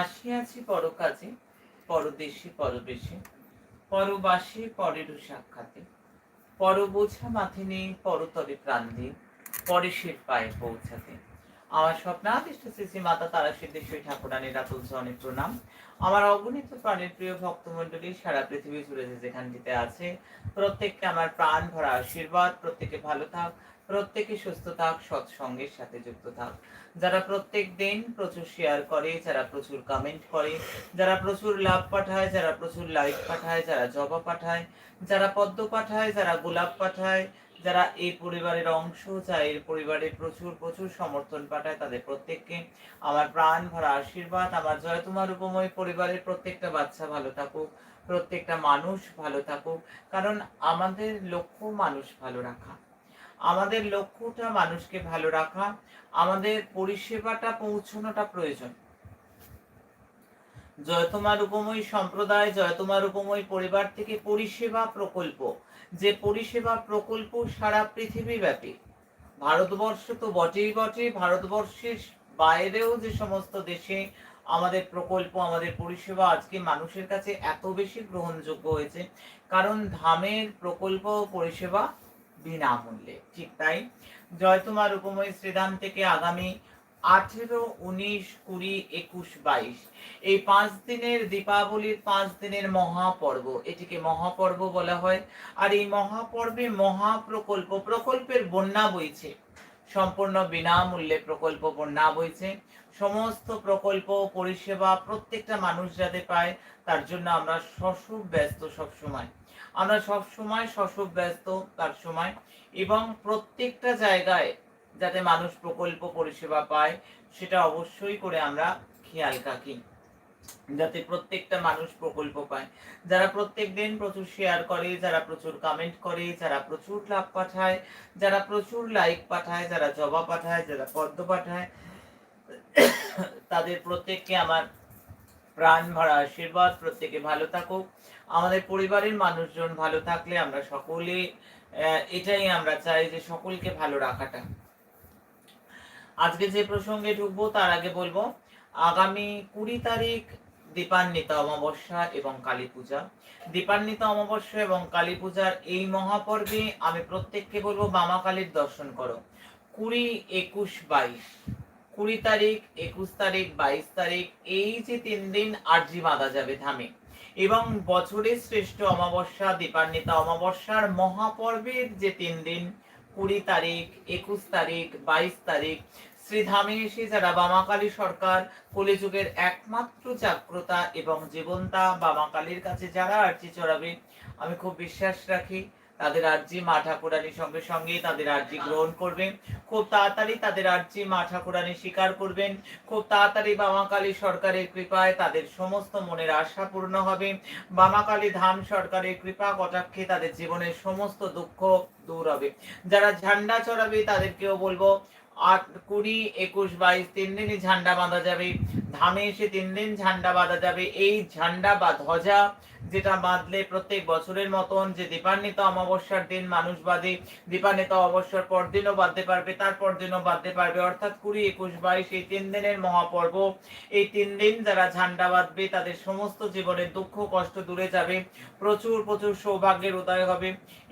আসিয়াছি পরকাজে, পরদেশে পরবেশে পরবাসে পরেরও সাক্ষাতে। পরবোঝা মাথে নেই, পরতরে প্রাণ দিয়ে পরেশের পায়ে পৌঁছাতে। আমার স্বপ্নাদিষ্ট শ্রী মাতা তারা সিদ্ধেশ্বরী ঠাকুরানীর রাতুল অনেক প্রণাম। আমার অগণিত প্রাণের প্রিয় ভক্তমণ্ডলী, সারা পৃথিবী জুড়ে যেখানটিতে আছে, প্রত্যেককে আমার প্রাণ ভরা আশীর্বাদ, প্রত্যেকে ভালো থাক প্রত্যেকে সুস্থ থাক, সৎসঙ্গের সাথে যুক্ত থাক। যারা প্রত্যেক দিন প্রচুর শেয়ার করে, যারা প্রচুর কমেন্ট করে, যারা প্রচুর লাভ পাঠায়, যারা প্রচুর লাইক পাঠায়, যারা জবা পাঠায়, যারা পদ্ম পাঠায়, যারা গোলাপ পাঠায়, যারা এই পরিবারের অংশ যা এর পরিবারের প্রচুর প্রচুর সমর্থন পাঠায়, তাদের প্রত্যেককে আমার প্রাণ ভরা আশীর্বাদ, আমার জয় তোমার উপময় পরিবারের প্রত্যেকটা বাচ্চা ভালো থাকুক, প্রত্যেকটা মানুষ ভালো থাকুক, কারণ আমাদের লক্ষ্য মানুষ ভালো রাখা। আমাদের লক্ষ্যটা মানুষকে ভালো রাখা, আমাদের পরিষেবাটা পৌঁছানোটা প্রয়োজন। জয়তমার উপময় সম্প্রদায় জয়তমার উপময় পরিবার থেকে পরিষেবা প্রকল্প। যে পরিষেবা প্রকল্প সারা পৃথিবী ব্যাপী ভারতবর্ষ তো বটেই বটে, ভারতবর্ষের বাইরেও যে সমস্ত দেশে আমাদের প্রকল্প, আমাদের পরিষেবা আজকে মানুষের কাছে এত বেশি গ্রহণযোগ্য হয়েছে। কারণ ধামের প্রকল্প পরিষেবা বিনামূল্যে। ঠিক তাই? জয়তুমার উপময় শ্রীধাম থেকে আগামী আঠেরো, উনিশ, কুড়ি, একুশ, বাইশ। এই পাঁচ দিনের দীপাবলির পাঁচ দিনের মহাপর্ব, এটিকে মহাপর্ব বলা হয়। আর এই মহাপর্বে মহাপ্রকল্প, প্রকল্পের বন্যা বইছে। সম্পূর্ণ বিনামূল্যে প্রকল্প বন্যা বইছে। সমস্ত প্রকল্প, পরিষেবা প্রত্যেকটা মানুষ যাতে পায়, তার জন্য আমরা শশুব ব্যস্ত সবসময়। আমরা সব সময় শশব ব্যস্ত তার সময় এবং প্রত্যেকটা জায়গায় যাতে মানুষ প্রকল্প পরিষেবা পায়, সেটা অবশ্যই করে আমরা খেয়াল রাখি। যাতে প্রত্যেকটা মানুষ প্রকল্প পায়। যারা প্রত্যেক দিন প্রচুর শেয়ার করে, যারা প্রচুর কমেন্ট করে, যারা প্রচুর লাভ পাঠায়, যারা প্রচুর লাইক পাঠায়, যারা জবা পাঠায়, যারা পদ্ম পাঠায়, তাদের প্রত্যেককে আমার প্রাণ ভরা আশীর্বাদ প্রত্যেকে ভালো থাকুক। আমাদের পরিবারের মানুষজন ভালো থাকলে আমরা সকলে এটাই আমরা চাই যে সকলকে ভালো রাখাটা। আজকে যে প্রসঙ্গে ঢুকবো, তার আগে বলব, আগামী কুড়ি তারিখ দীপান্বিত অমাবস্যা এবং কালী পূজা। দীপান্বিত অমাবস্যা এবং কালী পূজার এই মহাপর্বে আমি প্রত্যেককে বলব মামা কালীর দর্শন করো। কুড়ি, একুশ, বাইশ। কুড়ি তারিখ, একুশ তারিখ, বাইশ তারিখ, এই যে তিন দিন আরজি বাঁধা যাবে ধামে। এবং বছরের শ্রেষ্ঠ অমাবস্যা, দীপান্বিতা অমাবস্যার মহাপর্বের যে তিন দিন, কুড়ি তারিখ, একুশ তারিখ, বাইশ তারিখ, শ্রীধামে এসে যারা বামাকালী সরকার, কলিযুগের একমাত্র জাগ্রতা এবং জীবন্তা বামাকালীর কাছে যারা আর্জি চড়াবে, আমি খুব বিশ্বাস রাখি। তাদের আর্জি মা ঠাকুরানির সঙ্গে সঙ্গে তাদের আর্জি গ্রহণ করবেন। খুব তাড়াতাড়ি তাদের আর্জি মা ঠাকুরানি স্বীকার করবেন। খুব তাড়াতাড়ি বামাকালী সরকারের কৃপায় তাদের সমস্ত মনের আশা পূর্ণ হবে। বামাকালী ধাম সরকারের কৃপা কটাক্ষে তাদের জীবনের সমস্ত দুঃখ দূর হবে। যারা ঝান্ডা চড়াবে তাদেরকেও বলব, আট কুড়ি, একুশ, বাইশ, তিন দিনই ঝান্ডা বাঁধা যাবে। ধামে এসে তিন দিন ঝান্ডা বাঁধা যাবে। এই ঝান্ডা বা ধ্বজা যেটা বাঁধলে প্রত্যেক বছরের মতন যে দীপান্বিত অমাবস্যার দিন মানুষ বাঁধে, দীপান্বিত অমাবস্যার পর দিনও বাঁধতে পারবে, তারপর দিনও বাঁধতে পারবে। অর্থাৎ কুড়ি, একুশ, বাইশ, এই তিন দিনের মহাপর্ব, এই তিন দিন যারা ঝান্ডা বাঁধবে, তাদের সমস্ত জীবনের দুঃখ, কষ্ট দূরে যাবে। প্রচুর প্রচুর সৌভাগ্যের উদয় হবে।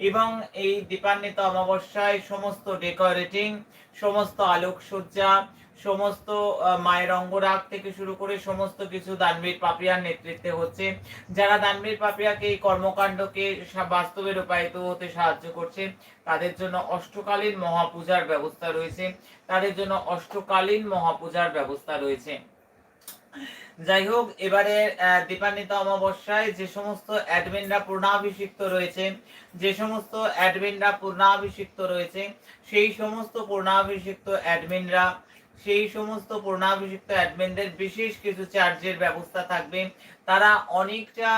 এবং এই দীপান্বিত অমাবস্যায় সমস্ত ডেকোরেটিং, সমস্ত আলোকসজ্জা সমস্ত মায়ের অঙ্গরাগ থেকে শুরু করে সমস্ত কিছু দানবীর পাপিয়ার নেতৃত্বে হচ্ছে। যারা দানবীর পাপিয়াকে এই কর্মকাণ্ডকে বাস্তবে রূপায়িত হতে সাহায্য করছে, তাদের জন্য অষ্টকালীন মহাপূজার ব্যবস্থা রয়েছে। তাদের জন্য অষ্টকালীন মহাপূজার ব্যবস্থা রয়েছে। যাই হোক, এবারে দীপান্বিত অমাবস্যায় যে সমস্ত অ্যাডমিনরা পূর্ণাভিষিক্ত রয়েছে, যে সমস্ত অ্যাডমিনরা পূর্ণাভিষিক্ত রয়েছে, সেই সমস্ত পূর্ণাভিষিক্ত অ্যাডমিনরা সেই সমস্ত পূর্ণাভিষিক্ত অ্যাডমিনদের বিশেষ কিছু চার্জের ব্যবস্থা থাকবে। তারা অনেকটা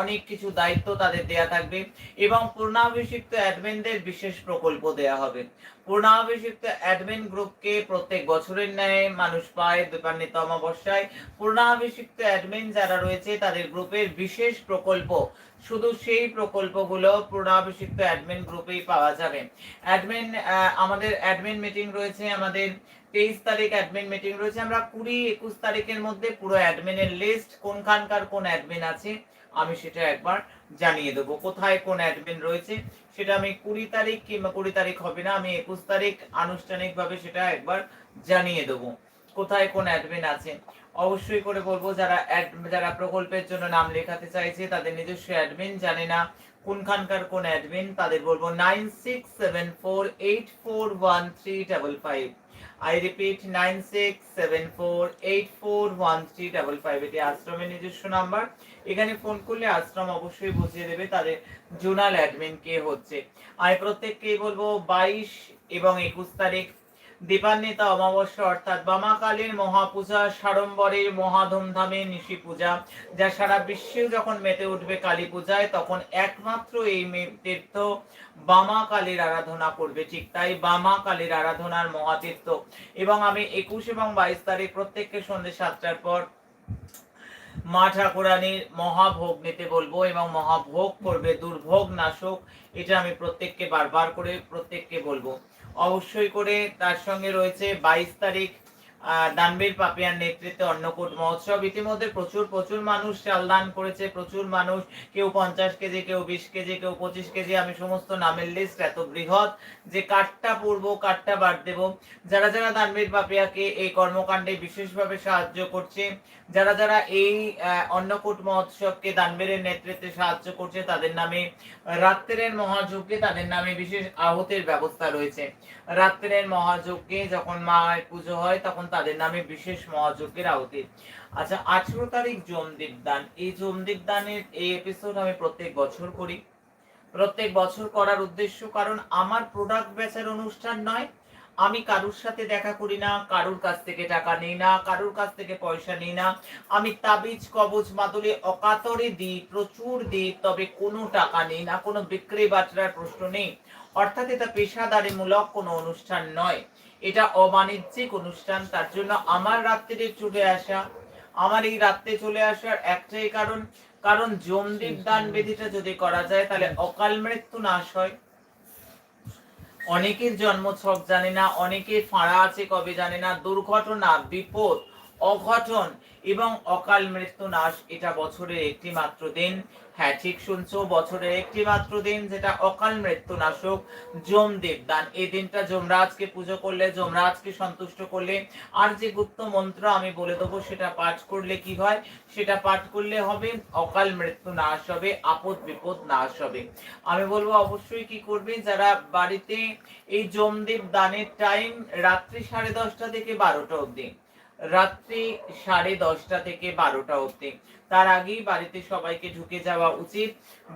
অনেক কিছু দায়িত্ব তাদের দেয়া থাকবে এবং পূর্ণাভিষিক্ত অ্যাডমিনদের বিশেষ প্রকল্প দেয়া হবে। পূর্ণাভিষিক্ত অ্যাডমিন গ্রুপকে প্রত্যেক বছরের ন্যায় মানুষ পায় দীপান্বিত অমাবস্যায়। পূর্ণাভিষিক্ত অ্যাডমিন যারা রয়েছে, তাদের গ্রুপের বিশেষ প্রকল্প, শুধু সেই প্রকল্পগুলো পূর্ণাভিষিক্ত অ্যাডমিন গ্রুপেই পাওয়া যাবে। অ্যাডমিন আমাদের অ্যাডমিন মিটিং রয়েছে, আমাদের তেইশ তারিখ অ্যাডমিন মিটিং রয়েছে। আমরা কুড়ি একুশ তারিখের মধ্যে পুরো অ্যাডমিনের লিস্ট কোনখানকার কোন অ্যাডমিন আছে, আমি সেটা একবার জানিয়ে দেবো। কোথায় কোন অ্যাডমিন রয়েছে, সেটা আমি কুড়ি তারিখ কিংবা কুড়ি তারিখ হবে না, আমি একুশ তারিখ আনুষ্ঠানিকভাবে সেটা একবার জানিয়ে দেব। কোথায় কোন অ্যাডমিন আছে? অবশ্যই করে বলব, যারা যারা প্রকল্পের জন্য নাম লেখাতে চাইছে, তাদের নিজস্ব অ্যাডমিন জানে না কোনখানকার কোন অ্যাডমিন তাদের বলব nine six seven four eight four one three double five I repeat nine six seven four eight four one three double five এটি আশ্রমের নিজস্ব নাম্বার এখানে ফোন করলে আশ্রম অবশ্যই বুঝিয়ে দেবে তাদের জোনাল অ্যাডমিন কে হচ্ছে। আমি প্রত্যেককেই বলব, বাইশ এবং একুশ তারিখ দীপান্বিতা অমাবস্যা অর্থাৎ বামাকালীর মহাপূজা, সাড়ম্বরের মহাধুমধামে নিশি পূজা, যা সারা বিশ্বে যখন মেতে উঠবে কালী পূজায়, তখন একমাত্র এই তীর্থ বামা কালীর আরাধনা করবে। ঠিক তাই বামা কালীর আরাধনার মহাতীর্থ। এবং আমি একুশ এবং বাইশ তারিখ প্রত্যেককে সন্ধ্যে সাতটার পর মা ঠাকুরানীর মহাভোগ নিতে বলব এবং মহাভোগ করবে, দুর্ভোগ নাশক, এটা আমি প্রত্যেককে বারবার করে প্রত্যেককে বলব। অবশ্যই করে তার সঙ্গে রয়েছে বাইশ তারিখ দানবীর পাপিয়ার নেতৃত্বে অন্নকূট মহোৎসব। ইতিমধ্যে প্রচুর প্রচুর মানুষ চাল দান করেছে, প্রচুর মানুষ, কেউ পঞ্চাশ কেজি, কেউ বিশ কেজি, কেউ পঁচিশ কেজি, আমি সমস্ত নামের লিস্ট এত বৃহৎ যে কাঠটা পূর্ব, কাঠটা বাদ দেব। যারা যারা দানবীর পাপিয়াকে এই কর্মকাণ্ডে বিশেষভাবে সাহায্য করছে, যারা যারা এই অন্নকূট মহোৎসবকে দানবীরের নেতৃত্বে সাহায্য করছে, তাদের নামে রাত্রের মহাযজ্ঞে, তাদের নামে বিশেষ আহতের ব্যবস্থা রয়েছে। রাত্রের মহাযজ্ঞে যখন মায়ের পুজো হয়, তখন তাদের নামে বিশেষ মহাযজ্ঞের আহুতি। আচ্ছা আঠেরো তারিখ জমদীপ দান। এই জমদীপ দানের এই এপিসোড আমি প্রত্যেক বছর করি। প্রত্যেক বছর করার উদ্দেশ্য কারণ আমার প্রোডাক্ট বেচার অনুষ্ঠান নয়। আমি কারুর সাথে দেখা করি না, কারুর কাছ থেকে টাকা নিই না, কারুর কাছ থেকে পয়সা নিই না। আমি তাবিজ, কবজ, মাদুলি অকাতরে দিই, প্রচুর দিই, তবে কোনো টাকা নেই না, কোনো বিক্রি বাটরার প্রশ্ন নেই। অর্থাৎ এটা পেশাদারিমূলক কোনো অনুষ্ঠান নয়। এটা অবাণিজ্যিক অনুষ্ঠান, তার জন্য আমার রাত্রিতে চলে আসা, আমার এই রাত্রে চলে আসার একটাই কারণ কারণ জমদীপ দান বিধিটা যদি করা যায়, তাহলে অকাল মৃত্যু নাশ হয়। অনেকের জন্ম ছক জানে না, অনেকের ফাঁড়া আছে কবে জানে না, দুর্ঘটনা, বিপদ অঘটন এবং অকাল মৃত্যু নাশ এটা বছরের একটি মাত্র দিন। হ্যাঁ ঠিক শুনছো, বছরের একটি মাত্র দিন যেটা অকাল মৃত্যু নাশক যমদেব দান। এই দিনটা যমরাজকে পুজো করলে, যমরাজকে সন্তুষ্ট করলে। আর যে গুপ্ত মন্ত্র আমি বলে দেবো, সেটা পাঠ করলে কি হয়? সেটা পাঠ করলে হবে, অকাল মৃত্যু নাশ হবে, আপদ বিপদ নাশ হবে। আমি বলব অবশ্যই কি করবে, যারা বাড়িতে এই জমদেব দানের টাইম রাত্রি সাড়ে দশটা থেকে বারোটা অবধি রাত্রি সাড়ে দশটা থেকে বারোটা অবধি। তার আগেই বাড়িতে সবাইকে ঢুকে যাওয়া উচিত।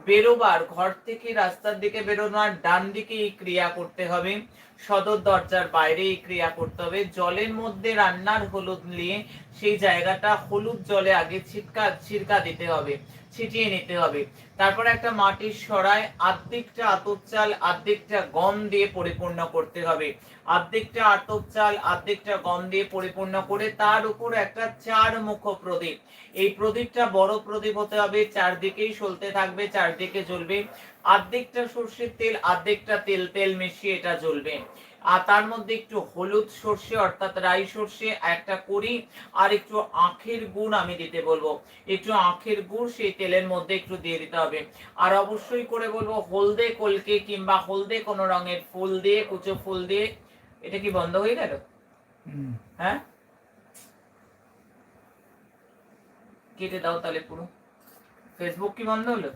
বেরোবার, ঘর থেকে রাস্তার দিকে বেরোনোর ডান দিকে এই ক্রিয়া করতে হবে। সদর দরজার বাইরে এই ক্রিয়া করতে হবে। জলের মধ্যে রান্নার হলুদ নিয়ে সেই জায়গাটা হলুদ জলে আগে ছিটকা ছিটকা দিতে হবে। ছিটিয়ে নিতে হবে। তারপর একটা মাটির সরায় আর্ধেকটা আতপ চাল আর্ধেকটা গম দিয়ে পরিপূর্ণ করতে হবে। আর্ধেকটা আতপ চাল আর্ধেকটা গম দিয়ে পরিপূর্ণ করে তার উপর একটা চার মুখ প্রদীপ। এই প্রদীপটা বড় প্রদীপ হতে হবে, চারদিকেই সলতে থাকবে, চারদিকে জ্বলবে। আর্ধেকটা সর্ষের তেল, আর্ধেকটা তেল তেল মিশিয়ে এটা জ্বলবে। আর তার মধ্যে একটু হলুদ সর্ষে অর্থাৎ রাই সর্ষে একটা করি আর একটু আখের গুড় আমি দিতে বলব। একটু আখের গুড় সেই তেলের মধ্যে একটু দিয়ে দিতে হবে। আর অবশ্যই করে বলব হলদে কলকে কিংবা হলদে কোনো রঙের ফুল দিয়ে কুচো ফুল দিয়ে এটা কি বন্ধ হয়ে গেল? হ্যাঁ? কেটে দাও তাহলে পুরো। ফেসবুক কি বন্ধ হলো?